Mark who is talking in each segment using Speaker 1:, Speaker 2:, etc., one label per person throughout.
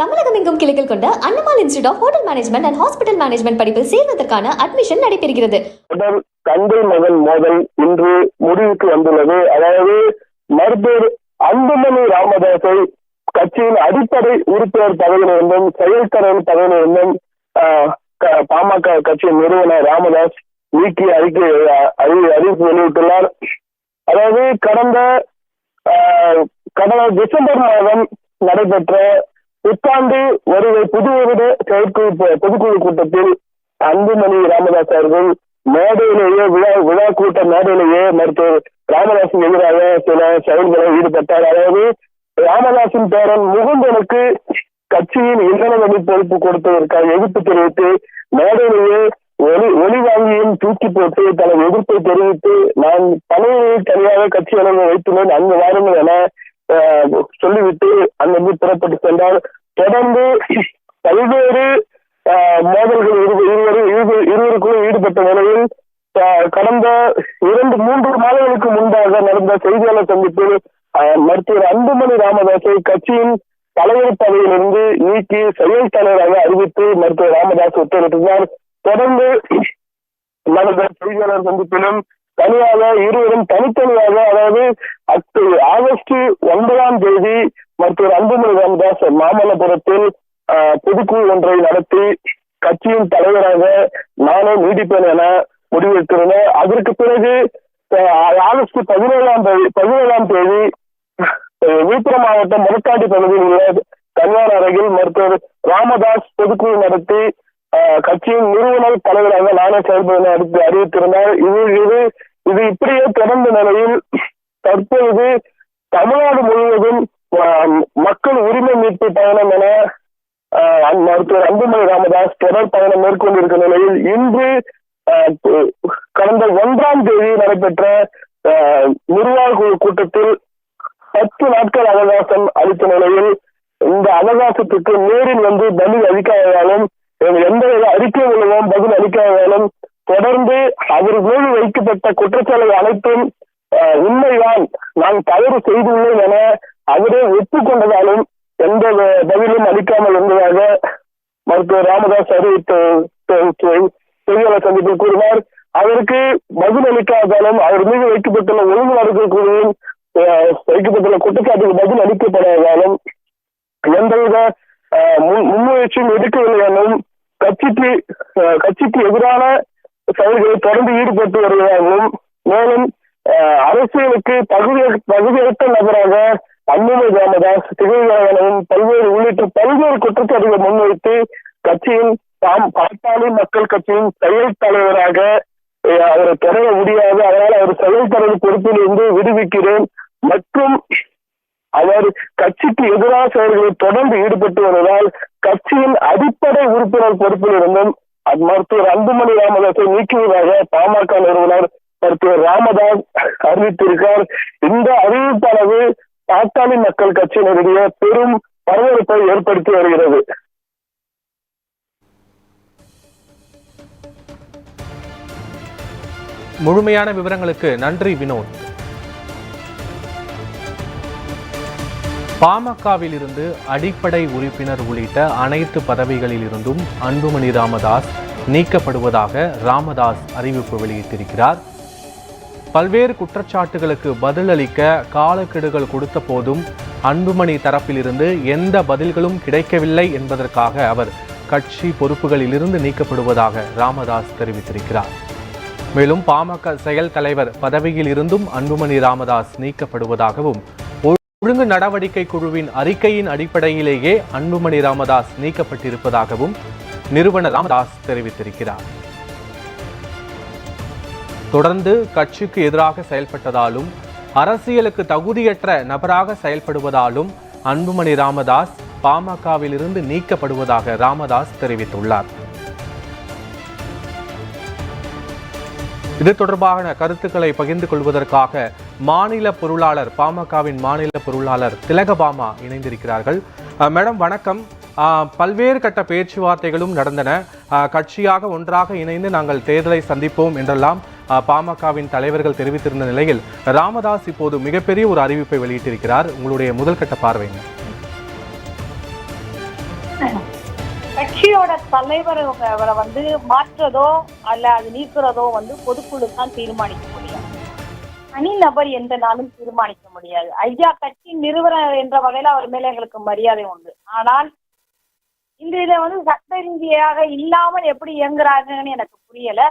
Speaker 1: தமிழகம் எங்கும் கிளைகள் கொண்ட Annamalai institute of hotel management and hospital management படிப்பில் சேர்வதற்கான அட்மிஷன் நடைபெறுகிறது.
Speaker 2: தொடர் தந்தை மகன் மோதல் இன்று முடிவுக்கு வந்துள்ளது. அதாவது மருத்துவர் அன்புமணி ராமதாஸை கட்சியின் அடிப்படை உறுப்பினர் பதவியிலிருந்தும் செயல் தலைவர் பதவியிலிருந்தும் ஆஹ், க- பாமக கட்சியின் நிறுவனர் ராமதாஸ் நீக்கி அறிக்கை அறிவிப்பு வெளியிட்டுள்ளார். அதாவது கடந்த ஆஹ், கடந்த டிசம்பர் மாதம் நடைபெற்ற புத்தாண்டு வருகை புது வருட செயற்குழு பொதுக்குழு கூட்டத்தில் அன்புமணி ராமதாஸ் அவர்கள் மேடையிலேயே விழா விழா கூட்ட மேடையிலேயே மருத்துவர் ராமதாசுக்கு எதிராக சில செயல்களில் ஈடுபட்டார். அதாவது ராமதாசின் பேரன் முகுந்தனுக்கு கட்சியின் இளநவனி பொறுப்பு கொடுத்ததற்காக எதிர்ப்பு தெரிவித்து மேடையிலேயே ஒளி ஒளி வாங்கியும் தூக்கி போட்டு தனது எதிர்ப்பை தெரிவித்து நான் பணியை தனியாக கட்சி அளவு வைத்துள்ளேன் அங்கு வாருங்கள் என சொல்லிவிட்டு அங்கிருந்து புறப்பட்டு சென்றால் தொடர்ந்து பல்வேறு மோதல்கள் இருவரும் இரு- இருவருக்குள்ளும் ஈடுபட்ட நிலையில் கடந்த இரண்டு மூன்று மாதங்களுக்கு முன்பாக நடந்த செய்தியாளர் சந்திப்பில் மருத்துவர் அன்புமணி ராமதாஸை கட்சியின் தலைவர் பதவியிலிருந்து நீக்கி செயல் தலைவராக அறிவித்து மருத்துவர் ராமதாஸ் உத்தரவிட்டிருந்தார். தொடர்ந்து நடந்த செய்தியாளர் சந்திப்பிலும் தனியாக இருவரும் தனித்தனியாக அதாவது அக்டோ- ஆகஸ்ட் ஒன்பதாம் தேதி மருத்துவர் அன்புமணி ராமதாஸ் மாமல்லபுரத்தில் ஆஹ், பொதுக்குழு ஒன்றை நடத்தி கட்சியின் தலைவராக நானே நீடிப்பேன் என முடிவெடுத்திருந்தேன். அதற்கு பிறகு ஆகஸ்ட் பதினேழாம் தேதி பதினேழாம் தேதி விழுப்புரம் மாவட்டம் முரட்டாடி பகுதியில் உள்ள தனியார் அருகில் மருத்துவர் ராமதாஸ் பொதுக்குழு நடத்தி ஆஹ், கட்சியின் நிறுவனர் தலைவராக நானே செயல்படுவதை அறிவித்திருந்தார். இது இது இது இப்படியே தொடர்ந்த நிலையில் தற்பொழுது தமிழ்நாடு முழுவதும் மக்கள் உரிமை மீட்பு பயணம் என ஆஹ், மருத்துவர் அன்புமணி ராமதாஸ் தொடர் பயணம் மேற்கொண்டிருக்க நிலையில் இன்று ஆஹ், கடந்த ஒன்றாம் தேதி நடைபெற்ற ஆஹ், நிர்வாக குழு கூட்டத்தில் பத்து நாட்கள் அவகாசம் அளித்த நிலையில் இந்த அவகாசத்துக்கு நேரில் வந்து பதில் அளிக்காததாலும் எந்த அறிக்கை மூலமும் பதில் அளிக்காததாலும் தொடர்ந்து அவர் மீது வைக்கப்பட்ட குற்றச்சாட்டு அனைத்தும் உண்மைதான். நான் தவறு செய்துள்ளேன் என அவரே ஒப்புக்கொண்டதாலும் எந்த பதிலும் அளிக்காமல் இருந்ததாக மருத்துவர் ராமதாஸ் அறிவித்து செய்தியாளர் சந்திப்பில் கூறினார். அவருக்கு பதில் அளிக்காததாலும் அவர் மீது வைக்கப்பட்டுள்ள ஒழுங்குமுறைகள் குழுவின் வைக்கப்பட்டுள்ள குற்றச்சாட்டுக்கு பதில் அளிக்கப்படாததாலும் எந்தவித ஆஹ், முன்- முன்முயற்சியும் எடுக்கவில்லை எனவும் கட்சிக்கு கட்சிக்கு எதிரான செயல்களில் தொடர்ந்து ஈடுபட்டு வருவதாகவும் மேலும் அரசியலுக்கு தகுதி தகுதியற்ற நபராக அன்புமணி ராமதாஸ் திகழ்கிறார் பல்வேறு உள்ளிட்ட பல்வேறு குற்றச்சாட்டுகளை முன்வைத்து கட்சியின் தாம் பாட்டாளி மக்கள் கட்சியின் செயல் தலைவராக அவரை தொடர முடியாது. அதனால் அவர் செயல் தலைவர் பொறுப்பில் இருந்து விடுவிக்கிறேன். மற்றும் அவர் கட்சிக்கு எதிரான செயல்களில் தொடர்ந்து ஈடுபட்டு வருவதால் கட்சியின் அடிப்படை உறுப்பினர் பொறுப்பில் இருந்தும் மருத்துவர் அன்புமணி ராமதாஸை நீக்குவதாக பாமக நிறுவனர் மருத்துவர் ராமதாஸ் அறிவித்திருக்கார் இந்த அறிவிப்பானது பாட்டாளி மக்கள் கட்சியினரிடையே பெரும் பரபரப்பை ஏற்படுத்தி வருகிறது.
Speaker 3: முழுமையான விவரங்களுக்கு நன்றி வினோத். பாமகவில் இருந்து அடிப்படை உறுப்பினர் உள்ளிட்ட அனைத்து பதவிகளில் இருந்தும் அன்புமணி ராமதாஸ் நீக்கப்படுவதாக ராமதாஸ் அறிவிப்பு வெளியிட்டிருக்கிறார். பல்வேறு குற்றச்சாட்டுகளுக்கு பதிலளிக்க காலக்கெடுகள் கொடுத்த போதும் அன்புமணி தரப்பிலிருந்து எந்த பதில்களும் கிடைக்கவில்லை என்பதற்காக அவர் கட்சி பொறுப்புகளிலிருந்து நீக்கப்படுவதாக ராமதாஸ் தெரிவித்திருக்கிறார். மேலும் பாமக செயல் தலைவர் பதவியில் இருந்தும் அன்புமணி ராமதாஸ் நீக்கப்படுவதாகவும் ஒழுங்கு நடவடிக்கை குழுவின் அறிக்கையின் அடிப்படையிலேயே அன்புமணி ராமதாஸ் நீக்கப்பட்டிருப்பதாகவும் நிறுவன ராமதாஸ் தெரிவித்திருக்கிறார். தொடர்ந்து கட்சிக்கு எதிராக செயல்பட்டதாலும் அரசியலுக்கு தகுதியற்ற நபராக செயல்படுவதாலும் அன்புமணி ராமதாஸ் பாமகவில் இருந்து நீக்கப்படுவதாக ராமதாஸ் தெரிவித்துள்ளார். இது தொடர்பான கருத்துக்களை பகிர்ந்து கொள்வதற்காக மாநில பொருளாளர் பாமகவின் மாநில பொருளாளர் திலகபாமா இணைந்திருக்கிறார்கள். மேடம் வணக்கம். பல்வேறு கட்ட பேச்சுவார்த்தைகளும் நடந்தன. அஹ், கட்சியாக ஒன்றாக இணைந்து நாங்கள் தேர்தலை சந்திப்போம் என்றெல்லாம் பாமகவின் தலைவர்கள் தெரிவித்திருந்த நிலையில் ராமதாஸ் இப்போது மிகப்பெரிய ஒரு அறிவிப்பை வெளியிட்டிருக்கிறார். உங்களுடைய முதல் கட்ட பார்வைங்க
Speaker 4: கட்சியோட தலைவர் வந்து மாற்றுறதோ அல்ல அது நீக்குறதோ வந்து பொதுக்குழு தான் தீர்மானிக்க முடியும். தனிநபர் எந்த நாளும் தீர்மானிக்க முடியாது. ஐயா கட்சி நிறுவனர் என்ற வகையில அவர் மேல எங்களுக்கு மரியாதை உண்டு. ஆனால் இந்த இதை வந்து சட்ட ரீதியாக இல்லாமல் எப்படி இயங்குறாங்கன்னு எனக்கு புரியல.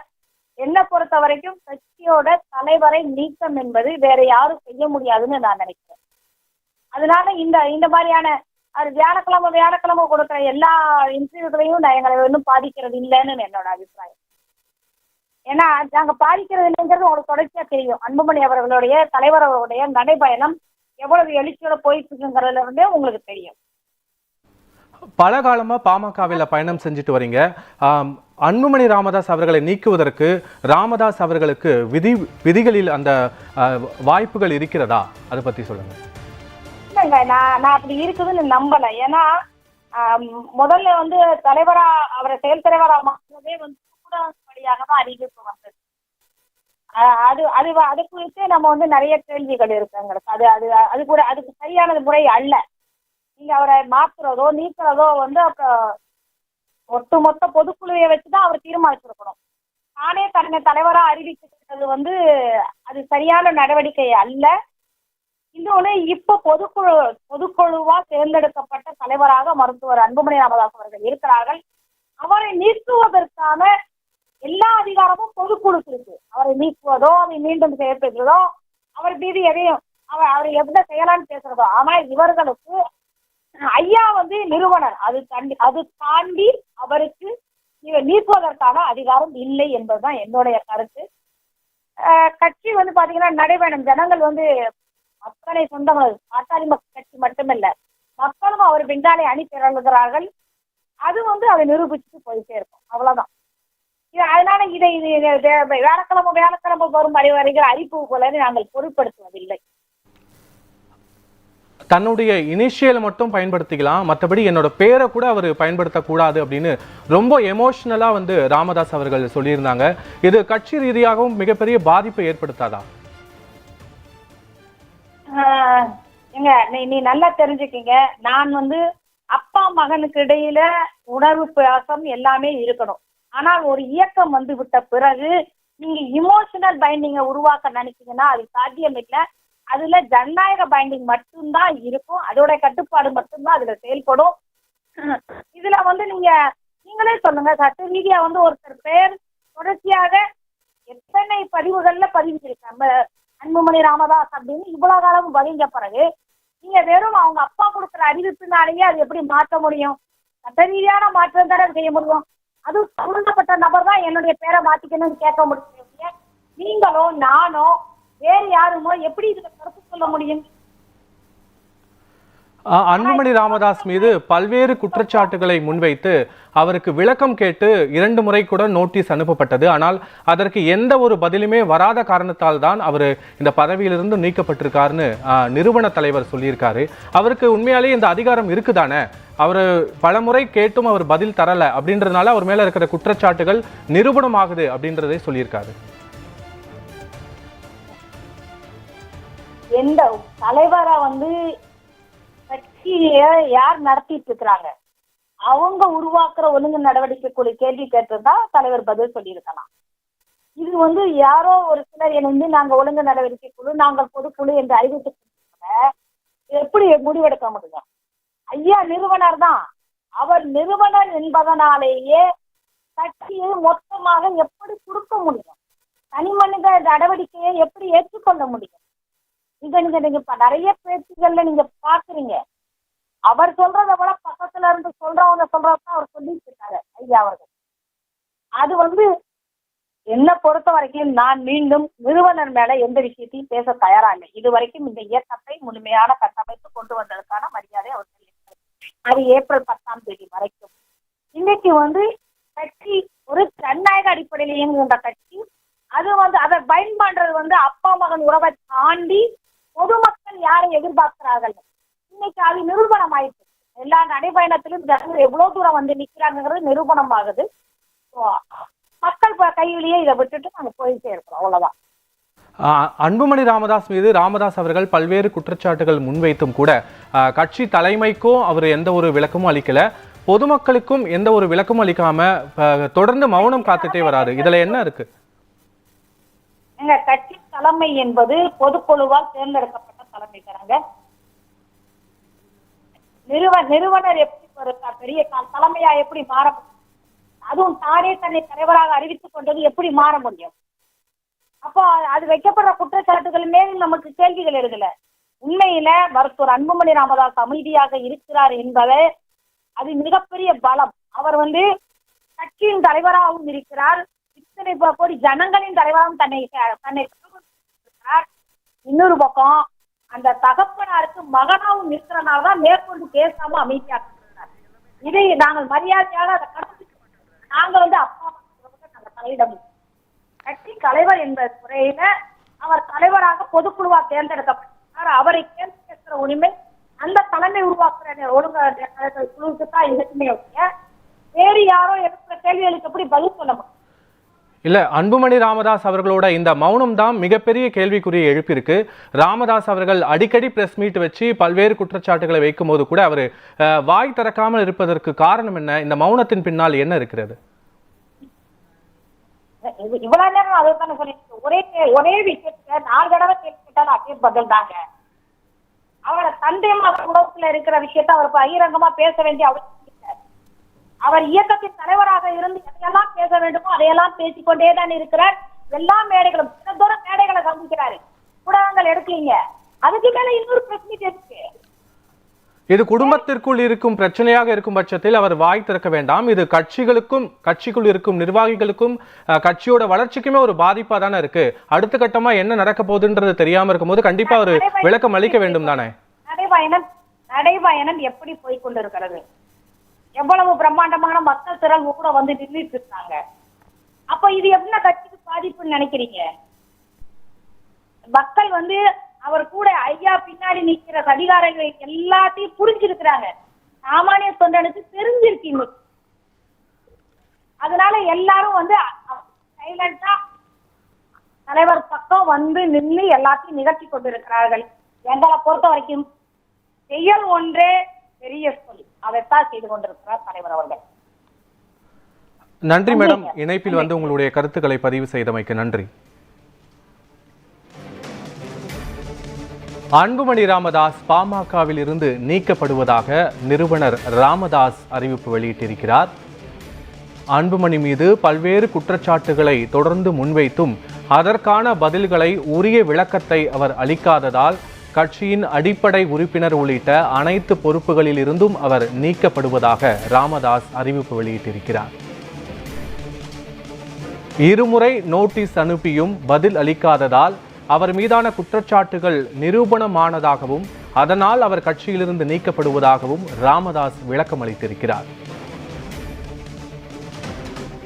Speaker 4: என்னை பொறுத்த வரைக்கும் கட்சியோட தலைவரை நீக்கம் என்பது வேற யாரும் செய்ய முடியாதுன்னு நான் நினைக்கிறேன். அதனால இந்த இந்த மாதிரியான அது வியாழக்கிழமை வியாழக்கிழமை கொடுக்குற எல்லா இன்டர்வியூகளையும் நான் எங்களை ஒன்றும் பாதிக்கிறது இல்லைன்னு என்னோட அபிப்பிராயம். ஏன்னா நாங்க பாதிக்கிறது இல்லைங்கிறது உங்களுக்கு தொடர்ச்சியா தெரியும். அன்புமணி அவர்களுடைய தலைவர் அவர்களுடைய நடைபயணம் எவ்வளவு எழுச்சியோட போயிட்டு இருக்குங்கிறதுல இருந்தே உங்களுக்கு தெரியும்.
Speaker 3: பல காலமா பாமகவில் பயணம் செஞ்சுட்டு வரீங்க. அன்புமணி ராமதாஸ் அவர்களை நீக்குவதற்கு ராமதாஸ் அவர்களுக்கு விதி விதிகளில் அந்த வாய்ப்புகள் இருக்கிறதா? அதை பத்தி சொல்லுங்க.
Speaker 4: இல்லைங்க நான் நான் அப்படி இருக்குதுன்னு நம்பல. ஏன்னா முதல்ல வந்து தலைவரா அவரை செயல் தலைவரா மாற்றினதே வந்து ஊடகம் வழியாக தான் அறிவிப்பு வந்தது. அது அது அது குறித்து நம்ம வந்து நிறைய கேள்விகள் இருக்கு எங்களுக்கு. அது அது அது கூட அதுக்கு சரியானது முறை அல்ல. நீங்க அவரை மாத்துறதோ நீக்கிறதோ வந்து அப்புறம் ஒட்டுமொத்த பொதுக்குழுவை வச்சுதான் அவர் தீர்மானிச்சிருக்கணும் தானே தன்னை தலைவரா அறிவிக்கிறது வந்து அது சரியான நடவடிக்கை அல்ல. இன்னொன்னு இப்ப பொதுக்குழு பொதுக்குழுவா தேர்ந்தெடுக்கப்பட்ட தலைவராக மருத்துவர் அன்புமணி ராமதாஸ் அவர்கள் இருக்கிறார்கள். அவரை நீக்குவதற்கான எல்லா அதிகாரமும் பொதுக்குழுக்கு இருக்கு அவரை நீக்குவதோ அதை மீண்டும் செயற்படுத்துவதோ அவர் மீது எதையும் அவர் அவரை எப்படி செய்யலாம்னு பேசுறதோ ஆனா இவர்களுக்கு ஐயா வந்து நிறுவனர். அது தாண்டி அது தாண்டி அவருக்கு இவர் நீக்குவதற்கான அதிகாரம் இல்லை என்பதுதான் என்னுடைய கருத்து. கட்சி வந்து பாத்தீங்கன்னா நடைபயணம். ஜனங்கள் வந்து அத்தனை சொந்தங்கள் பாட்டாளி மக்கள் கட்சி மட்டுமல்ல மக்களும் அவர் பின்னாலே அணி திரளுகிறார்கள் அது வந்து அதை நிரூபிச்சுட்டு போயிட்டே இருக்கும். அவ்வளவுதான். இது அதனால இதை இது வியாழக்கிழமை வியாழக்கிழமை வரும் வரை வருகிற அறிவிப்பு போல நாங்கள் பொருட்படுத்துவதில்லை.
Speaker 3: தன்னுடைய இனிஷியலை மட்டும் பயன்படுத்திக்கலாம். மற்றபடி என்னோட பேரை கூட அவர் பயன்படுத்தக்கூடாது அப்படின்னு ரொம்ப எமோஷ்னலாக வந்து ராமதாஸ் அவர்கள் சொல்லியிருந்தாங்க. இது கட்சி ரீதியாகவும் மிகப்பெரிய பாதிப்பை ஏற்படுத்தாதா?
Speaker 4: ஏங்க நீ நல்லா தெரிஞ்சுக்கிங்க. நான் வந்து அப்பா மகனுக்கு இடையில உணர்வு பாசம் எல்லாமே இருக்கணும். ஆனால் ஒரு இயக்கம் வந்து விட்ட பிறகு நீங்க இமோஷனல் பைண்டிங்கை உருவாக்க நினைச்சீங்கன்னா அது சாத்தியம் இல்லை. அதுல ஜனநாயக பைண்டிங் மட்டும்தான் இருக்கும். அதோட கட்டுப்பாடு மட்டும்தான் அதுல செயல்படும். இதுல வந்து நீங்க நீங்களே சொல்லுங்க சட்ட ரீதியா வந்து ஒருத்தர் பேர் தொடர்ச்சியாக எத்தனை பதிவுகள்ல பதிவு நம்ம அன்புமணி ராமதாஸ் அப்படின்னு இவ்வளவு காலம் பதிஞ்ச பிறகு நீங்க வெறும் அவங்க அப்பா கொடுக்குற அறிவிப்பினாலேயே அது எப்படி மாற்ற முடியும்? சட்ட ரீதியான மாற்றம் தானே செய்ய முடியும்? அது சம்பந்தப்பட்ட நபர் தான் என்னுடைய பேரை மாத்திக்கணும்னு கேட்க முடியும் நீங்களோ நானோ வேறு யாருமோ எப்படி இதுல கருத்து சொல்ல முடியும்?
Speaker 3: அன்புமணி ராமதாஸ் மீது பல்வேறு குற்றச்சாட்டுகளை முன்வைத்து அவருக்கு விளக்கம் கேட்டு இரண்டு முறை கூட நோட்டீஸ் அனுப்பப்பட்டது. ஆனால் அதற்கு எந்த ஒரு பதிலுமே வராத காரணத்தால் தான் அவர் இந்த பதவியிலிருந்து நீக்கப்பட்டிருக்காருன்னு நிறுவன தலைவர் சொல்லியிருக்காரு. அவருக்கு உண்மையாலேயே இந்த அதிகாரம் இருக்குதானே? அவர் பலமுறை கேட்டும் அவர் பதில் தரல அப்படின்றதுனால அவர் மேல இருக்கிற குற்றச்சாட்டுகள் நிரூபணமாகுது அப்படின்றதை சொல்லியிருக்காரு.
Speaker 4: எந்த தலைவரா வந்து கட்சியை யார் நடத்திட்டு இருக்கிறாங்க? அவங்க உருவாக்குற ஒழுங்கு நடவடிக்கை குழு கேள்வி கேட்டிருந்தா தலைவர் பதில் சொல்லியிருக்கலாம். இது வந்து யாரோ ஒரு சிலர் இணைந்து நாங்க ஒழுங்கு நடவடிக்கை குழு நாங்கள் பொதுக்குழு என்று அறிவித்து எப்படி முடிவெடுக்க முடியும்? ஐயா நிறுவனர் தான். அவர் நிறுவனர் என்பதனாலேயே கட்சியை மொத்தமாக எப்படி கொடுக்க முடியும்? தனி மனித நடவடிக்கையை எப்படி ஏற்றுக்கொள்ள முடியும்? இதை நீங்க நீங்க நிறைய பேச்சுகள்ல நீங்க பாக்குறீங்க. அவர் சொல்றத விட பக்கத்துல இருந்து சொல்றவங்க சொல்றதான் அவர் சொல்லிட்டு இருக்காரு ஐயா அவர்கள். அது வந்து என்ன பொறுத்த வரைக்கும் நான் மீண்டும் நிறுவனர் மேல எந்த விஷயத்தையும் பேச தயாரா இல்லை. இது வரைக்கும் இந்த இயக்கத்தை முழுமையான கட்டமைப்பு கொண்டு வந்ததற்கான மரியாதை அவர் சொல்லியிருக்காரு அது ஏப்ரல் பத்தாம் தேதி வரைக்கும். இன்னைக்கு வந்து கட்சி ஒரு ஜனநாயக அடிப்படையில் இயங்குகின்ற கட்சி அது வந்து அதை பயன்பண்றது வந்து அப்பா மகன் உறவை தாண்டி பொதுமக்கள் யாரை எதிர்பார்க்கிறார்கள்? இன்னைக்கு அது நிரூபணம் ஆயிடுச்சு எல்லா நடைபயணத்திலும் ஜனங்கள் எவ்வளவு தூரம் வந்து நிக்கிறாங்கிறது நிரூபணம் ஆகுது மக்கள் கையிலேயே இதை விட்டுட்டு நாங்க போயிட்டே இருக்கிறோம் அவ்வளவுதான்.
Speaker 3: அன்புமணி ராமதாஸ் மீது ராமதாஸ் அவர்கள் பல்வேறு குற்றச்சாட்டுகள் முன்வைத்தும் கூட கட்சி தலைமைக்கும் அவர் எந்த ஒரு விளக்கமும் அளிக்கல. பொதுமக்களுக்கும் எந்த ஒரு விளக்கமும் அளிக்காம தொடர்ந்து மௌனம் காத்துட்டே வராரு. இதுல என்ன இருக்கு?
Speaker 4: கட்சி தலைமை என்பது பொதுக்குழுவால் தேர்ந்தெடுக்கப்பட்ட தலைமை தராங்க நிறுவ நிறுவனர் எப்படி ஒரு பெரிய தலைமையா எப்படி மாற முடியும்? அதுவும் தானே தன்னை தலைவராக அறிவித்துக் கொண்டது எப்படி மாற முடியும்? அப்போ அது வைக்கப்படுற குற்றச்சாட்டுகள் மேல் நமக்கு கேள்விகள் இருக்குல்ல உண்மையில மருத்துவர் அன்புமணி ராமதாஸ் அமைதியாக இருக்கிறார் என்பதை அது மிகப்பெரிய பலம். அவர் வந்து கட்சியின் தலைவராகவும் இருக்கிறார். இத்தனை கோடி ஜனங்களின் தலைவராகவும் தன்னை தன்னை இன்னொரு பக்கம் அந்த தகப்பனாருக்கு மகனாவும் நிற்கிறனால தான் மேற்கொண்டு பேசாம அமைதியாக இதை நாங்கள் மரியாதையாக அதை கடந்து நாங்க வந்து அப்பா நாங்கள் தலையிடம் கட்சி தலைவர் என்ற துறையில அவர் தலைவராக பொதுக்குழுவா தேர்ந்தெடுக்கப்பட்டார் அவரை தேர்ந்தெடுக்கிற உரிமை அந்த தலைமை உருவாக்குற ஒழுங்கு குழுவுக்கு தான் இருக்குமே வேறு யாரோ எடுக்கிற கேள்விகளுக்கு எப்படி பதில் சொல்ல முடியும்?
Speaker 3: இல்ல அன்புமணி ராமதாஸ் அவர்களோட இந்த மௌனம் தான் மிகப்பெரிய கேள்விக்குறியை எழுப்பியிருக்கு. ராமதாஸ் அவர்கள் அடிக்கடி பிரஸ் மீட் வச்சு பல்வேறு குற்றச்சாட்டுகளை வைக்கும்போது கூட அவர் வாய் திறக்காமல் இருப்பதற்கு காரணம் என்ன? இந்த மௌனத்தின் பின்னால் என்ன இருக்கிறது?
Speaker 4: இவ்வளவு நேரம் அதை தானே சொல்லிட்டு ஒரே ஒரே விஷயத்துக்கு நாலு தடவை கேள்வி கேட்டாலும் அதே பதில் தாங்க. அவரோட தந்தை மகன் உலகத்துல இருக்கிற விஷயத்த அவர் பகிரங்கமா பேச வேண்டிய அவசியம் அவர் இயக்கத்தின் தலைவராக இருந்து எதையெல்லாம் பேச வேண்டுமோ அதையெல்லாம் பேசிக்கொண்டே தான் இருக்கிறார். எல்லா மேடைகளும் தினந்தோறும் மேடைகளை சந்திக்கிறாரு ஊடகங்கள் எடுக்கலீங்க. அதுக்கு மேல இன்னொரு பிரச்சனை இருக்கு.
Speaker 3: இது குடும்பத்திற்குள் இருக்கும் பிரச்சனையாக இருக்கும் பட்சத்தில் அவர் வாய் திறக்க வேண்டாம். இது கட்சிகளுக்கும் கட்சிக்குள் இருக்கும் நிர்வாகிகளுக்கும் கட்சியோட வளர்ச்சிக்குமே ஒரு பாதிப்பா தானே இருக்கு. அடுத்த கட்டமா என்ன நடக்க போகுதுன்றது தெரியாம இருக்கும்போது கண்டிப்பா ஒரு விளக்கம் அளிக்க வேண்டும் தானே?
Speaker 4: நடைபயணம் நடைபயணம் எப்படி போய் கொண்டிருக்கிறது? எவ்வளவு பிரம்மாண்டமான மக்கள் திறன் கூட வந்து நின்றுட்டு இருக்காங்க அப்ப இது என்ன கட்சிக்கு பாதிப்புன்னு நினைக்கிறீங்க? மக்கள் வந்து அவர் கூட ஐயா பின்னாடி நிக்கிற அதிகாரிகள் எல்லாத்தையும் புரிஞ்சிருக்கிறாங்க. சாமானிய தொண்டனுக்கு தெரிஞ்சிருக்கு இன்னைக்கு. அதனால எல்லாரும் வந்து சைலண்டா தலைவர் பக்கம் வந்து நின்று எல்லாத்தையும் நிகழ்த்தி கொண்டிருக்கிறார்கள். எங்களை பொறுத்த வரைக்கும் செயல் ஒன்றே பெரிய சொல். அதைத்தான் செய்து கொண்டிருக்கிறார் தலைவர் அவர்கள்.
Speaker 3: நன்றி மேடம். இணைப்பில் வந்து உங்களுடைய கருத்துக்களை பதிவு செய்தமைக்கு நன்றி. அன்புமணி ராமதாஸ் பாமகவில் இருந்து நீக்கப்படுவதாக நிறுவனர் ராமதாஸ் அறிவிப்பு வெளியிட்டிருக்கிறார். அன்புமணி மீது பல்வேறு குற்றச்சாட்டுகளை தொடர்ந்து முன்வைத்தும் அதற்கான பதில்களை உரிய விளக்கத்தை அவர் அளிக்காததால் கட்சியின் அடிப்படை உறுப்பினர் உள்ளிட்ட அனைத்து பொறுப்புகளில் இருந்தும் அவர் நீக்கப்படுவதாக ராமதாஸ் அறிவிப்பு வெளியிட்டிருக்கிறார். இருமுறை நோட்டீஸ் அனுப்பியும் பதில் அளிக்காததால் அவர் மீதான குற்றச்சாட்டுகள் நிரூபணமானதாகவும் அதனால் அவர் கட்சியிலிருந்து நீக்கப்படுவதாகவும் ராமதாஸ் விளக்கம் அளித்திருக்கிறார்.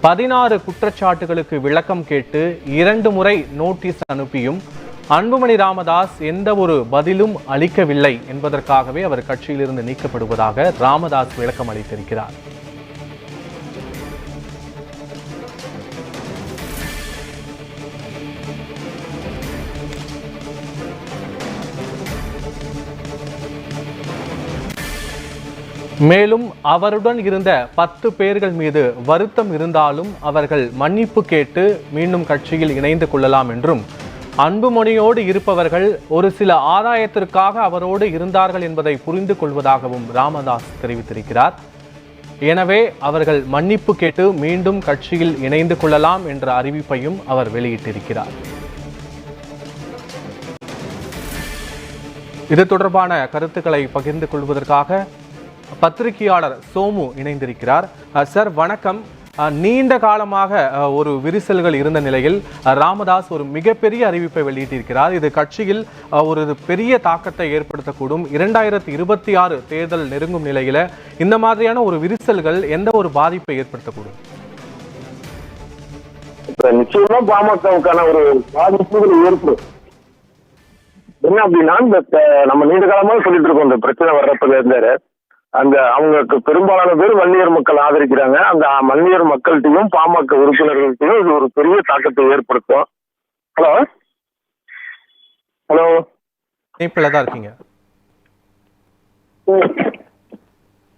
Speaker 3: பதினாறு குற்றச்சாட்டுகளுக்கு விளக்கம் கேட்டு இரண்டு முறை நோட்டீஸ் அனுப்பியும் அன்புமணி ராமதாஸ் எந்த ஒரு பதிலும் அளிக்கவில்லை என்பதற்காகவே அவர் கட்சியிலிருந்து நீக்கப்படுவதாக ராமதாஸ் விளக்கம் அளித்திருக்கிறார். மேலும் அவருடன் இருந்த பத்து பேர்கள் மீது வருத்தம் இருந்தாலும் அவர்கள் மன்னிப்பு கேட்டு மீண்டும் கட்சியில் இணைந்து கொள்ளலாம் என்றும் அன்புமணியோடு இருப்பவர்கள் ஒரு சில ஆதாயத்திற்காக அவரோடு இருந்தார்கள் என்பதை புரிந்து கொள்வதாகவும் ராமதாஸ் தெரிவித்திருக்கிறார். எனவே அவர்கள் மன்னிப்பு கேட்டு மீண்டும் கட்சியில் இணைந்து கொள்ளலாம் என்ற அறிவிப்பையும் அவர் வெளியிட்டிருக்கிறார். இது தொடர்பான கருத்துக்களை பகிர்ந்து கொள்வதற்காக பத்திரிகையாளர் சோமு இணைந்திருக்கிறார். சார் வணக்கம். நீண்ட காலமாக ஒரு விரிசல்கள் இருந்த நிலையில் ராமதாஸ் ஒரு மிகப்பெரிய அறிவிப்பை வெளியிட்டிருக்கிறார். இது கட்சியில் ஒரு பெரிய தாக்கத்தை ஏற்படுத்தக்கூடும். இரண்டாயிரத்தி இருபத்தி ஆறு தேர்தல் நெருங்கும் நிலையில இந்த மாதிரியான ஒரு விரிசல்கள் எந்த ஒரு பாதிப்பை ஏற்படுத்தக்கூடும்?
Speaker 5: நிச்சயமா பாமகவுக்கான ஒரு பாதிப்புகள் ஏற்படும். என்ன அப்படின்னா இந்த நம்ம நீண்ட காலமா சொல்லிட்டு இருக்கோம் இந்த பிரச்சனை வர்றப்ப இருந்தாரு அந்த அவங்களுக்கு பெரும்பாலான பேர் வன்னியர் மக்கள் ஆதரிக்கிறாங்க. அந்த வன்னியர் மக்கள்கிட்டையும் பாமக உறுப்பினர்கள்ட்டையும் இது ஒரு பெரிய தாக்கத்தை ஏற்படுத்தும். ஹலோ? ஹலோ?
Speaker 3: இணைப்பில் தான் இருக்கீங்க.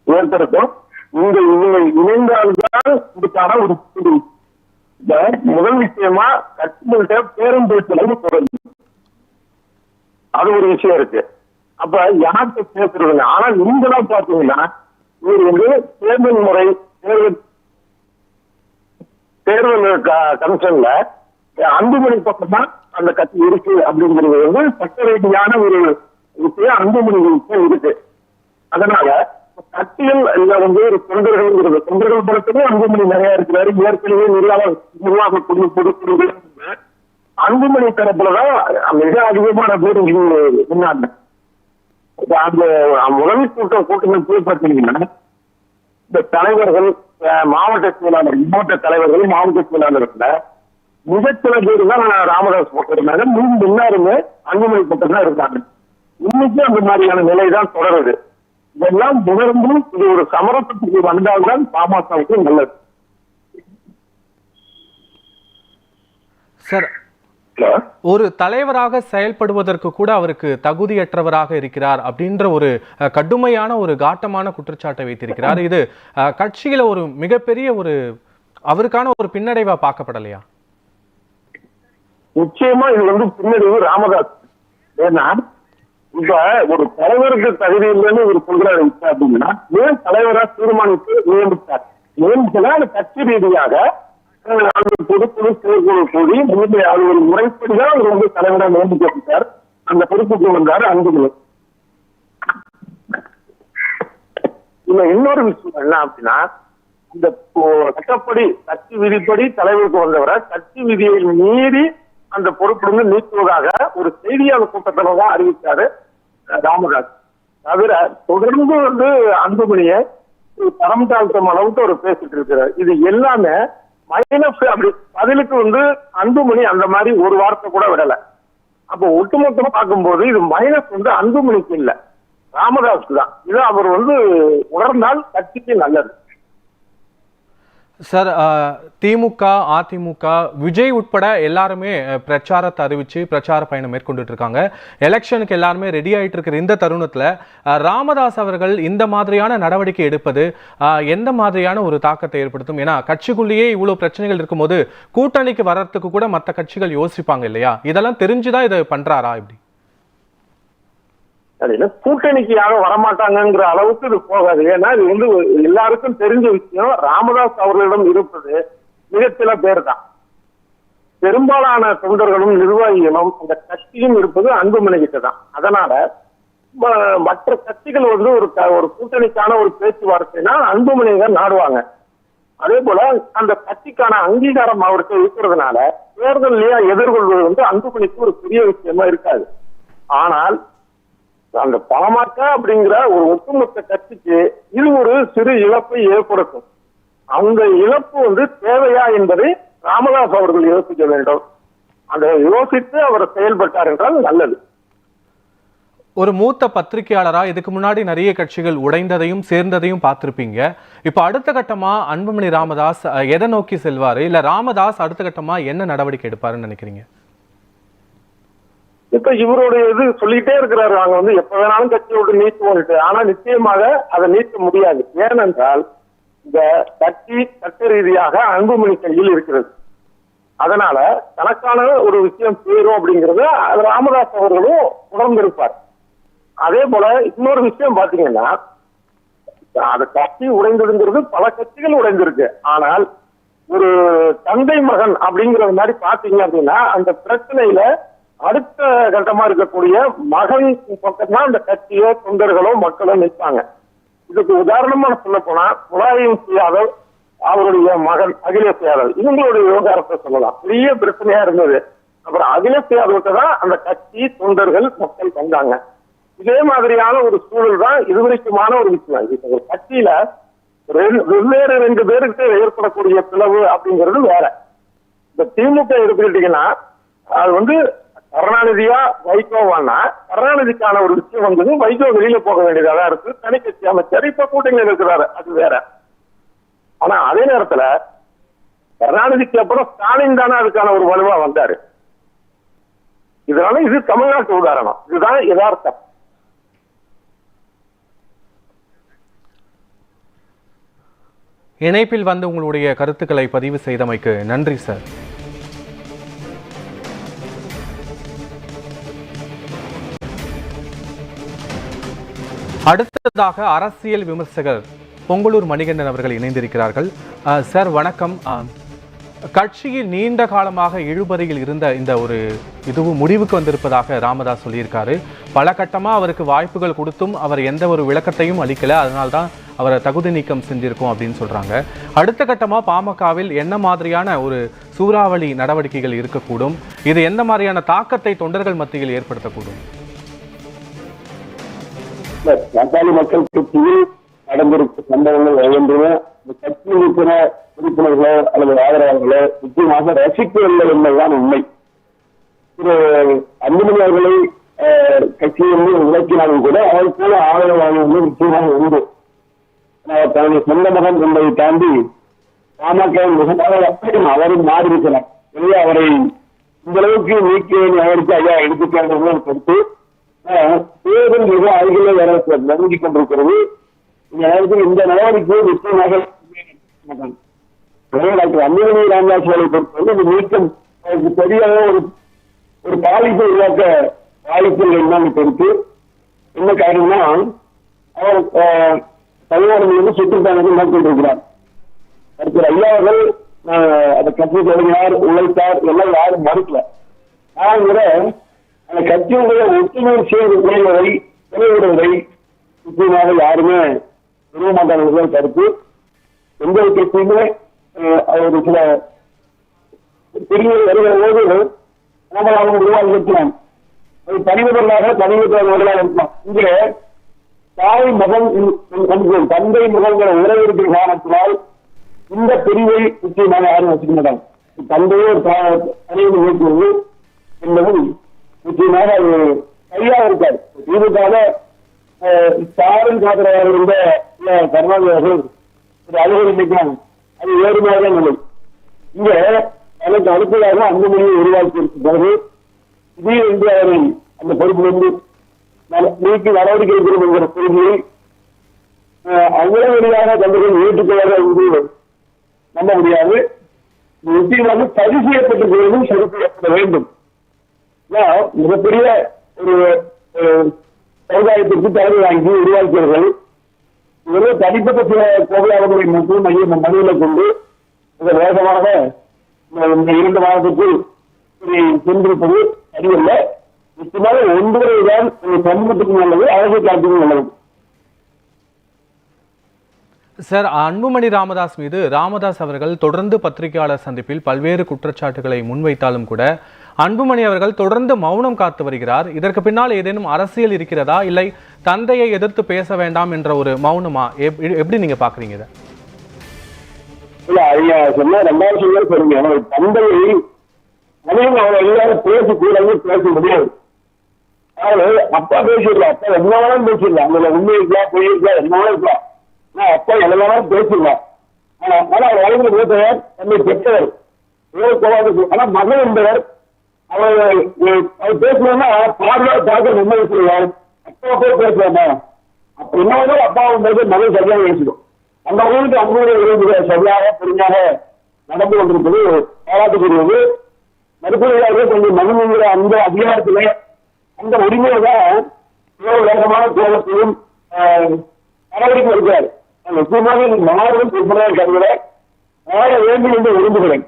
Speaker 5: ஏற்படுத்தும். இந்த இவங்க இணைந்தால்தான் இதுக்கான ஒரு முதல் விஷயமா கட்சிகள்கிட்ட பேரும் பேச்சளவு தொடர்ந்து அது ஒரு விஷயம் இருக்கு. அப்ப யார்கிட்ட பேசுறது ஆனா நீங்களா பாத்தீங்கன்னா இவர் வந்து தேர்தல் முறை தேர்தல் தேர்தல் க- கமிஷன்ல அன்புமணி பக்கம் தான் அந்த கட்சி இருக்கு அப்படிங்கிறது வந்து சட்ட ரீதியான ஒரு விஷயம் அன்புமணி விஷயம் இருக்கு. அதனால கட்சியில் இல்ல வந்து ஒரு தொண்டர்கள்ங்கிறது தொண்டர்கள் படத்திலே அன்புமணி நிறைய இருக்கிறாரு. ஏற்கனவே நிர்வாக நிர்வாக குழு பொறுப்பு அன்புமணி தரப்புலதான் மிக அதிகமான பேர் இங்க நின்னாங்க அந்த முதல் கூட்டம் கூட்டமைப்பு பார்த்தீங்கன்னா இந்த தலைவர்கள் மாவட்ட செயலாளர் மாவட்ட தலைவர்கள் மாவட்ட செயலாளர்கள் மிகச்சில பேர் தான் ராமதாஸ் பக்கம் இருந்தாங்க. மீண்டும் எல்லாருமே அன்புமணி பக்கம் தான் இருக்காங்க. இன்னைக்கு அந்த மாதிரியான நிலை தான் தொடருது. இதெல்லாம் உணர்ந்து இது ஒரு சமரசத்துக்கு வந்தால்தான் பாமகவுக்கு நல்லது.
Speaker 3: சார் ஒரு தலைவராக செயல்படுவதற்கு கூட அவருக்கு தகுதியற்றவராக இருக்கிறார் அப்படின்ற ஒரு கடுமையான ஒரு காட்டமான குற்றச்சாட்டை வைத்திருக்கிறார். இது கட்சியில ஒரு மிகப்பெரிய ஒரு அவருக்கான ஒரு பின்னடைவா பார்க்கப்படலையா?
Speaker 5: நிச்சயமா இது வந்து பின்னடைவு ராமதாஸ். ஏன்னா இப்ப ஒரு தலைவருக்கு தகுதி இல்லைன்னு சொல்றாரு இப்ப அப்படின்னா ஏன் தலைவரா தீர்மானித்து நியமித்தார்? நியமிச்சதா கட்சி ரீதியாக அஹ், அந்த செயற்குழு கூடி முழுமை அது முறைப்படிதான் அவர் வந்து தலைவரா நியமிக்கப்பட்டார். அந்த பொறுப்புக்கு வந்தார் அன்புமணி. இல்ல இன்னொரு விஷயம் என்ன அப்படின்னா இந்த சட்டப்படி கட்சி விதிப்படி தலைவருக்கு வந்தவரை கட்சி விதியை மீறி அந்த பொறுப்பிலிருந்து நீக்குவதாக ஒரு செய்தியாளர் கூட்டத்தில் தான் அறிவித்தாரு ராமதாஸ். தவிர தொடர்ந்து வந்து அன்புமணியை தரம் தாழ்த்தும் அளவுக்கு அவர் பேசிட்டு இருக்கிறார். இது எல்லாமே மைனஸ் அப்படி பதிலுக்கு வந்து அன்புமணி அந்த மாதிரி ஒரு வார்த்தை கூட விடல. அப்போ ஒட்டுமொத்தமா பார்க்கும்போது இது மைனஸ் வந்து அன்புமணிக்கு இல்ல. ராமதாஸ்க்கு தான். இது அவர் வந்து உணர்ந்தால் கட்சிக்கு நல்லது.
Speaker 3: சார் திமுக அதிமுக விஜய் உட்பட எல்லாருமே பிரச்சாரத்தை அறிவித்து பிரச்சார பயணம் மேற்கொண்டுட்டு இருக்காங்க எலெக்ஷனுக்கு எல்லாருமே ரெடி ஆகிட்டு இருக்கிற இந்த தருணத்தில் ராமதாஸ் அவர்கள் இந்த மாதிரியான நடவடிக்கை எடுப்பது எந்த மாதிரியான ஒரு தாக்கத்தை ஏற்படுத்தும்? ஏன்னா கட்சிக்குள்ளேயே இவ்வளோ பிரச்சனைகள் இருக்கும்போது கூட்டணிக்கு வர்றதுக்கு கூட மற்ற கட்சிகள் யோசிப்பாங்க இல்லையா? இதெல்லாம் தெரிஞ்சுதான் இதை பண்ணுறாரா இப்படி?
Speaker 5: அது என்ன கூட்டணிக்கு யாரும் வரமாட்டாங்கங்கிற அளவுக்கு இது போகாது. ஏன்னா இது வந்து எல்லாருக்கும் தெரிஞ்ச விஷயம் ராமதாஸ் அவர்களிடம் இருப்பது மிகச்சில பேர் தான் பெரும்பாலான தொண்டர்களும் நிர்வாகிகளும் அந்த கட்சியும் இருப்பது அன்புமணி கிட்ட தான் அதனால ம- மற்ற கட்சிகள் வந்து ஒரு ஒரு கூட்டணிக்கான ஒரு பேச்சுவார்த்தைனா அன்புமணியை தான் நாடுவாங்க. அதே போல அந்த கட்சிக்கான அங்கீகாரம் அவருக்கு இருக்கிறதுனால தேர்தலையா எதிர்கொள்வது வந்து அன்புமணிக்கு ஒரு பெரிய விஷயமா இருக்காது. ஆனால் அந்த பாமக அப்படிங்கிற ஒரு ஒட்டுமொத்த கட்சிக்கு இது ஒரு சிறு இழப்பை ஏற்படுத்தும் அந்த இழப்பு வந்து தேவையா என்பதை ராமதாஸ் அவர்கள் யோசிக்க வேண்டும். அதை யோசித்து அவர் செயல்பட்டார் என்றால் நல்லது.
Speaker 3: ஒரு மூத்த பத்திரிகையாளரா இதுக்கு முன்னாடி நிறைய கட்சிகள் உடைந்ததையும் சேர்ந்ததையும் பார்த்திருப்பீங்க. இப்போ அடுத்த கட்டமா அன்புமணி ராமதாஸ் எதை நோக்கி செல்வாரு? இல்ல ராமதாஸ் அடுத்த கட்டமா என்ன நடவடிக்கை எடுப்பாருன்னு நினைக்கிறீங்க?
Speaker 5: இப்ப இவருடைய இது சொல்லிட்டே இருக்கிறாரு. நாங்க வந்து எப்ப வேணாலும் கட்சியை விட்டு நீக்குவோம்ட்டு ஆனா நிச்சயமாக அதை நீக்க முடியாது. ஏனென்றால் இந்த கட்சி சட்ட ரீதியாக அன்புமணி கையில் இருக்கிறது. அதனால தனக்கான ஒரு விஷயம் சேரும் அப்படிங்கறத அது ராமதாஸ் அவர்களும் உணர்ந்திருப்பார். அதே போல இன்னொரு விஷயம் பாத்தீங்கன்னா அந்த கட்சி உடைந்ததுங்கிறது பல கட்சிகள் உடைந்திருக்கு. ஆனால் ஒரு தந்தை மகன் அப்படிங்கிற மாதிரி பாத்தீங்க அப்படின்னா அந்த பிரச்சனையில அடுத்த கட்டமா இருக்கக்கூடிய மகன் பக்கம் தான் அந்த கட்சியோ தொண்டர்களோ மக்களோ நிற்பாங்க. இதுக்கு உதாரணமா சொல்ல போனா முலாயம் யாதவ் அவருடைய மகன் அகிலேஷ் யாதவ் இவங்களுடைய விவகாரத்தை சொல்லலாம். பெரிய பிரச்சனையா இருந்தது. அப்புறம் அகிலேஷ் யாதவ்கிட்ட தான் அந்த கட்சி தொண்டர்கள் மக்கள் வந்தாங்க. இதே மாதிரியான ஒரு சூழல் தான் இதுவரைக்குமான ஒரு விஷயம். இது ஒரு கட்சியில ரெண்டு- வெவ்வேறு ரெண்டு பேருக்கு ஏற்படக்கூடிய பிளவு அப்படிங்கிறது வேற. இந்த திமுக எடுத்துக்கிட்டீங்கன்னா அது வந்து கருணாநிதியா வைகோவானா? கருணாநிதிக்கான ஒரு விஷயம் வந்தது. வைகோ வெளியில போக வேண்டியதா இருக்கு. தனி கட்சி அமைச்சர் இப்ப கூட்டணியில் இருக்கிறாரு. அது வேற. ஆனா அதே நேரத்துல கருணாநிதிக்கு அப்புறம் ஸ்டாலின் தானே அதுக்கான ஒரு வலுவா வந்தாரு. இதனால இது தமிழ்நாட்டு உதாரணம். இதுதான் யதார்த்தம்.
Speaker 3: இணைப்பில் வந்து உங்களுடைய கருத்துக்களை பதிவு செய்தமைக்கு நன்றி சார். அடுத்ததாக அரசியல் விமர்சகர் பொங்கலூர் மணிகண்டன் அவர்கள் இணைந்திருக்கிறார்கள். சார் வணக்கம். கட்சியில் நீண்ட காலமாக இழுபறியில் இருந்த இந்த ஒரு இதுவும் முடிவுக்கு வந்திருப்பதாக ராமதாஸ் சொல்லியிருக்காரு. பல கட்டமாக அவருக்கு வாய்ப்புகள் கொடுத்தும் அவர் எந்த ஒரு விளக்கத்தையும் அளிக்கல. அதனால தான் அவரை தகுதி நீக்கம் செஞ்சிருக்கோம் அப்படின்னு சொல்கிறாங்க அடுத்த கட்டமாக பாமகவில் என்ன மாதிரியான ஒரு சூறாவளி நடவடிக்கைகள் இருக்கக்கூடும்? இது எந்த மாதிரியான தாக்கத்தை தொண்டர்கள் மத்தியில் ஏற்படுத்தக்கூடும்?
Speaker 6: தக்காளி மக்கள் கட்சியில் நடந்திருக்கும் சம்பவங்கள் ஒவ்வொன்றுமே இந்த கட்சியில் இருக்கிற உறுப்பினர்களோ அல்லது ஆதரவாளர்களோ முக்கியமாக ரசிக்கவில்லை என்பதுதான் உண்மை. திரு அன்புமணி அவர்களை கட்சியிலிருந்து விளக்கினாலும் கூட அவர் போல ஆதரவாளர்கள் நிச்சயமாக உண்டு. அவர் தனது சொந்த மகன் என்பதை தாண்டி பாமகவின் முகமாக அவரும் மாறி இருக்கிறார் எனவே அவரை இந்த அளவுக்கு நீக்க வேண்டிய அவருக்கு ஐயா எடுத்துக்காட்டு கொடுத்து தேர்தல் மிக அருகிலே வர நெருங்கிக் கொண்டிருக்கிறது. இந்த நேரத்தில் இந்த நடவடிக்கையை நிச்சயமாக டாக்டர் அன்புமணி ராமதாஸ் அவர்களை பொறுத்தவரை இந்த நீக்கம் அவருக்கு பெரிய ஒரு ஒரு பாதிப்பை உருவாக்க வாய்ப்புகள் என்னன்னு பொறுத்து என்ன காரணம்னா அவர் ஆஹ், தமிழ்நாடு சுற்றுப்பயணத்தை மேற்கொண்டிருக்கிறார். அடுத்த ஐயா அவர்கள் ஆஹ், அந்த கட்சி தொடங்கினார் உழைத்தார் எல்லாம் யாரும் மறுக்கல. ஆனால் கூட அந்த கட்சியுடைய ஒற்றுமை சேர்ந்து விளைவதை குறைவிடுவதை நிச்சயமாக யாருமே விரும்ப மாட்டார்கள் கருத்து. எந்த ஒரு கட்சியுமே ஆஹ், ஒரு சில பெரிய வருகிற போது நம்ம அவங்க உருவாக்கி இருக்கலாம் ஒரு தனிநபர்களாக தனிநபர்களாக இருக்கலாம் இங்கே தாய் மகன் தந்தை மகன்கிற உறவு காரணத்தினால் இந்த பிரிவை நிச்சயமாக யாரும் வச்சுக்க மாட்டாங்க. தந்தையே ஒரு தா- தனியை நிறுத்துவது என்பது நிச்சயமாக அது கையா இருக்காது திமுக ஸ்டாலின் காதலாக இருந்த கருணாநிதி அவர்கள் ஒரு அலுவலகம் அது வேறு மாதிரிதான் நிலை இங்க எனக்கு அடுத்ததாக அந்த மொழியை உருவாக்கி இருக்கிறது இதே என்று அவரை அந்த பொறுப்பிலிருந்து நட- நீக்கி நடவடிக்கை எடுக்கிறோம் என்கிற கொள்கையை அவ்வளவு எளிதாக தொண்டர்கள் ஏற்றுக்கொள்ள என்று நம்ப முடியாது. நிச்சயமாக சரி செய்யப்பட்டிருக்கிறது சரி செய்யப்பட வேண்டும். மிகப்பெரிய ஒரு சமுதாயத்திற்கு தலைமை வாங்கி உருவாக்கியவர்கள் இவர்கள் தனிப்பட்ட சில கோவிலாளர்களை மட்டும் மைய மனதில் கொண்டு மிக வேகமாக இந்த- இரண்டு மாதத்துக்குள் சென்றிருப்பது சரியல்ல நிச்சயமாக ஒன்றுரை தான் இந்த நல்லது அரசியல் காலத்துக்கும் நல்லது.
Speaker 3: சார் அன்புமணி ராமதாஸ் மீது ராமதாஸ் அவர்கள் தொடர்ந்து பத்திரிகையாளர் சந்திப்பில் பல்வேறு குற்றச்சாட்டுகளை முன்வைத்தாலும் கூட அன்புமணி அவர்கள் தொடர்ந்து மௌனம் காத்து வருகிறார். இதற்கு பின்னால் ஏதேனும் அரசியல் இருக்கிறதா? இல்லை தந்தையை எதிர்த்து பேச வேண்டாம் என்ற ஒரு மௌனமா? எப்படி நீங்க பாக்குறீங்க இதை?
Speaker 6: இல்ல ஐயா சொன்ன ரெண்டாவது சொல்ல சொல்லுங்க. அவர் தந்தையை அதையும் அவர் எல்லாரும் பேசி கூடாது பேச முடியாது. அதாவது அப்பா பேசிடலாம் அப்பா என்ன வேணாலும் பேசிடலாம். அதுல உண்மை இருக்கா பொய் இருக்கா என்ன வேணாலும் இருக்கலாம் ஆனா அப்பா என்ன வேணாலும் பேசிடலாம். ஆனா ஆனா அவர் வளர்ந்து பேசுவார் தன்னை பெற்றவர். ஆனா மகன் என்பவர் அவர் அவர் பேசணும்னா பார்வை பார்க்க உண்மை சொல்லுவார் அப்பா போய் பேசலாமா அப்ப என்ன வேணாலும் அப்பா போது மகன் சரியாக பேசிடும். அந்த ஊருக்கு அவங்களுடைய உறவுகளை சரியாக புரிஞ்சாக நடந்து கொண்டிருப்பது பாராட்டுக்குரியது மறுபடியாக கொஞ்சம் மனுங்கிற அந்த அதிகாரத்துல அந்த உரிமையை தான் வேகமான கோலத்தையும் நடவடிக்கை எடுக்கிறார். நிச்சயமாக இது மாறும் பொறுப்பதாக கருதுகிறேன் மாற வேண்டும் என்று விரும்புகிறேன்.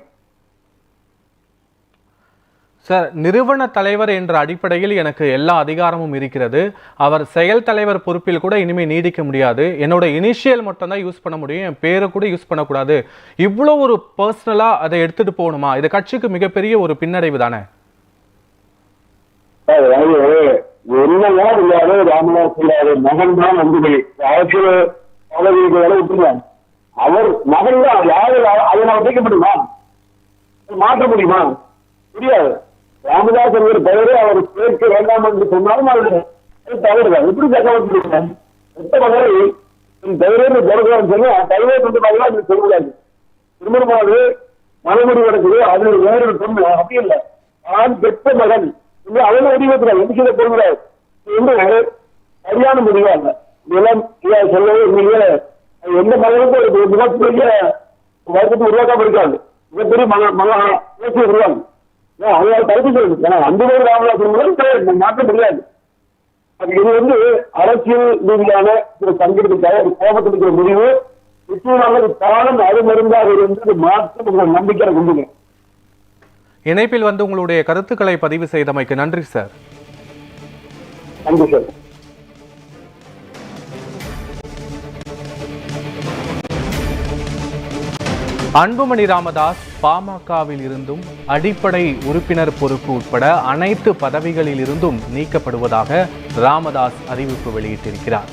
Speaker 3: சார் நிறுவன தலைவர் என்ற அடிப்படையில் எனக்கு எல்லா அதிகாரமும் இருக்கிறது. அவர் செயல் தலைவர் பொறுப்பில் கூட இனிமேல் நீடிக்க முடியாது. என்னோட இனிஷியல் மட்டும்தான் யூஸ் பண்ண முடியும். என் பேரை கூட யூஸ் பண்ணக்கூடாது. இவ்வளோ ஒரு பர்சனலாக அதை எடுத்துகிட்டு போகணுமா? இது கட்சிக்கு மிகப்பெரிய ஒரு பின்னடைவு தானே?
Speaker 6: என்னதான் இருந்தாலும் ராமதாஸ் இல்லாத மகன் தான் வந்து அரசியல் பதவிக்கு வேலை விட்டுருவாங்க அவர் மகன் தான். யாரு அதை நான் வைக்க முடியுமா? மாற்ற முடியுமா? முடியாது ராமதாஸ் என்கிற பெயரை அவர் சேர்க்க வேண்டாம் என்று சொன்னாலும் அவர் தவறுதான். எப்படி சக்கரவர்த்தி எந்த மகளை என் பெயரே தொடர்கிறான்னு சொன்னா தயவே கொண்டு மகளா நீ சொல்லக்கூடாது. திருமணமானது மனமுடி கிடக்குது அது வேற ஒரு பொண்ணு அப்படி இல்லை. நான் பெற்ற மகன். இது அவன வடிவத்தில் எதுக்கிற பொருளாது என்று சரியான முடிவாங்க இதெல்லாம் ஐயா சொல்லவே உண்மையிலே எந்த மகனுக்கும் ஒரு மிகப்பெரிய வருத்தத்தை உருவாக்காம இருக்காது. மிகப்பெரிய மக மக உருவாங்க அவங்களால தடுத்து சொல்லுது. ஏன்னா அன்புமணி ராமதாஸ் முதல் மாற்ற முடியாது அது இது வந்து அரசியல் ரீதியான ஒரு சங்கடத்துக்காக ஒரு கோபத்தில் இருக்கிற முடிவு நிச்சயமாக காலம் அருமருந்தாக இருந்து மாற்றம் உங்களை நம்பிக்கை கொண்டுங்க
Speaker 3: இணைப்பில் வந்து உங்களுடைய கருத்துக்களை பதிவு செய்தமைக்கு நன்றி சார்.
Speaker 6: நன்றி சார்.
Speaker 3: அன்புமணி ராமதாஸ் பாமகவில் இருந்தும் அடிப்படை உறுப்பினர் பொறுப்பு உட்பட அனைத்து பதவிகளில் இருந்தும் நீக்கப்படுவதாக ராமதாஸ் அறிவிப்பு வெளியிட்டிருக்கிறார்.